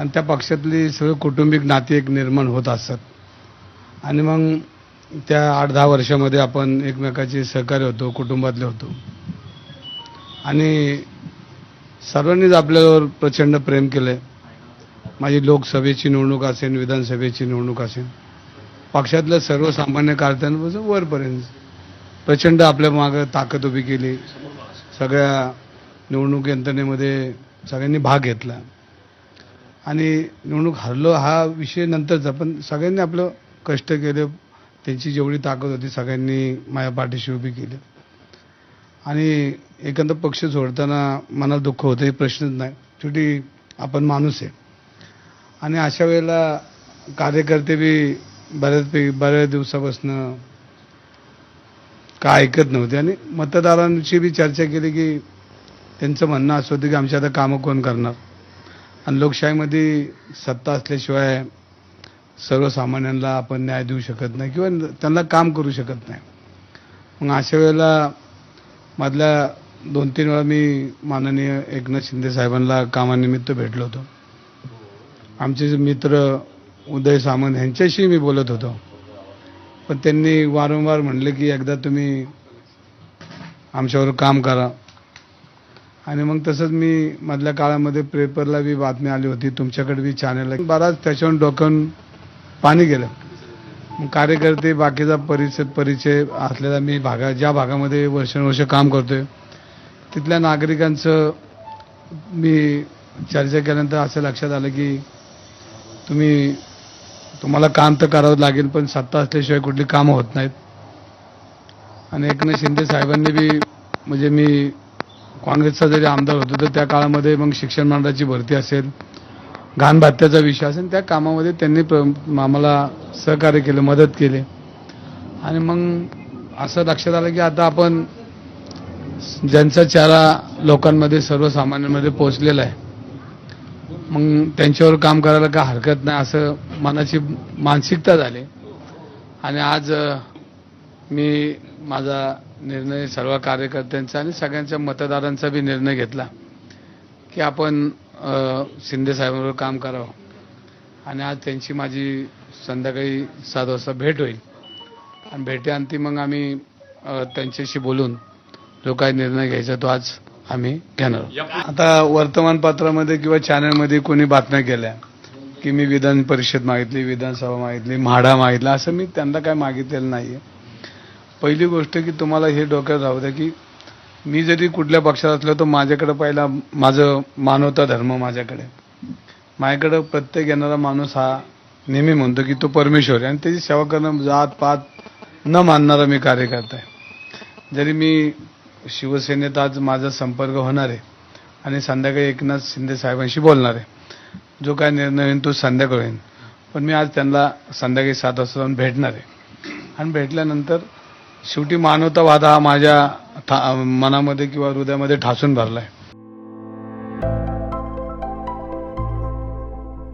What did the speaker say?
आणि त्या पक्षातली सगळं कौटुंबिक नाते एक निर्माण होत असतात. आणि मग त्या आठ दहा वर्षामध्ये आपण एकमेकाचे सहकार्य होतो कुटुंबातले होतो. आणि सर्वांनीच आपल्यावर प्रचंड प्रेम केलं आहे माझी लोकसभेची निवडणूक असेल विधानसभेची निवडणूक असेल पक्षातल्या सर्वसामान्य कार्यकर्त्यांपासून वरपर्यंत प्रचंड आपल्या मागं ताकद उभी केली. सगळ्या निवडणूक यंत्रणेमध्ये सगळ्यांनी भाग घेतला. आणि निवडणूक हरलो हा विषय नंतरचा. पण सगळ्यांनी आपलं कष्ट केले. त्यांची जेवढी ताकद होती सगळ्यांनी माझ्या पाठीशी उभी केली. आणि एखादा पक्ष सोडताना मनात दुःख होतं हे प्रश्नच नाही. शेवटी आपण माणूस आहे. आणि अशा वेळेला कार्यकर्ते बी बऱ्याचपैकी बऱ्याच दिवसापासून काय ऐकत नव्हते. आणि मतदारांशी बी चर्चा केली की त्यांचं म्हणणं असं होतं की आमची आता कामं कोण करणार? आणि लोकशाहीमध्ये सत्ता असल्याशिवाय सर्वसामान्यांना आपण न्याय देऊ शकत नाही किंवा त्यांना काम करू शकत नाही. मग अशा वेळेला मधल्या दोन तीन वेळा मी माननीय एकनाथ शिंदे साहेबांना कामानिमित्त भेटलो होतो. आमचे जे मित्र उदय सामंत यांच्याशी मी बोलत होतो. पण त्यांनी वारंवार म्हणले की एकदा तुम्ही आमच्यावर काम करा. आणि मग तसंच मी मधल्या काळामध्ये पेपरला बी बातमी आली होती तुमच्याकडे बी चॅनल आहे. बराच त्याच्यावर डोकं पाणी गेलं. मग कार्यकर्ते बाकीचा परिचय परिचय असलेला मी भागा ज्या भागामध्ये वर्षानुवर्ष काम करतोय तिथल्या नागरिकांचं मी चर्चा केल्यानंतर असं लक्षात आलं की तुम्ही तुम्हाला काम तर करावं लागेल पण सत्ता असल्याशिवाय कुठली कामं होत नाहीत. आणि एकनाथ शिंदे साहेबांनी बी म्हणजे मी काँग्रेसचा जरी आमदार होतो तर त्या काळामध्ये मग शिक्षण मंडळाची भरती असेल घाणभात्याचा विषय असेल त्या कामामध्ये त्यांनी प्र- आम्हाला सहकार्य केलं मदत केली. आणि मग असं लक्षात आलं की आता आपण ज्यांचा चारा लोकांमध्ये सर्वसामान्यांमध्ये पोहोचलेला आहे मग त्यांच्यावर काम करायला काय हरकत नाही असं मनाची मानसिकता झाली. आणि आज मी माझा निर्णय सर्व कार्यकर्त्यांचा आणि सगळ्यांच्या मतदारांचा बी निर्णय घेतला की आपण शिंदे साहेबांवर काम करावं. आणि आज त्यांची माझी संध्याकाळी सात वाजता भेट होईल. आणि भेटेअंती मग आम्ही त्यांच्याशी बोलून जो काही निर्णय घ्यायचा तो आज आम्ही घेणार आहोत. आता वर्तमानपत्रामध्ये किंवा चॅनलमध्ये कोणी बातम्या केल्या की मी विधान परिषद मागितली विधानसभा मागितली म्हाडा मागितला असं मी त्यांना काय मागितलेलं नाही आहे पहिली गोष्ट की तुम्हाला हे डोक्यात राहू द्या की मी जरी कुठल्या पक्षात असलो तर माझ्याकडं पहिला माझं मानवता धर्म माझ्याकडे. माझ्याकडं प्रत्येक येणारा माणूस हा नेहमी म्हणतो की तो परमेश्वर आहे आणि त्याची सेवा करणं जात पात न मानणारा मी कार्यकर्ता आहे. जरी मी शिवसेनेत आज माझा संपर्क होणार आहे आणि संध्याकाळी एकनाथ शिंदे साहेबांशी बोलणार आहे. जो काय निर्णय होईल तो संध्याकाळी होईल. पण मी आज त्यांना संध्याकाळी सात वाजता जाऊन भेटणार आहे. आणि भेटल्यानंतर शेवटी मानवतावाद हा माझ्या था- मनामध्ये किंवा हृदयामध्ये ठासून भरला आहे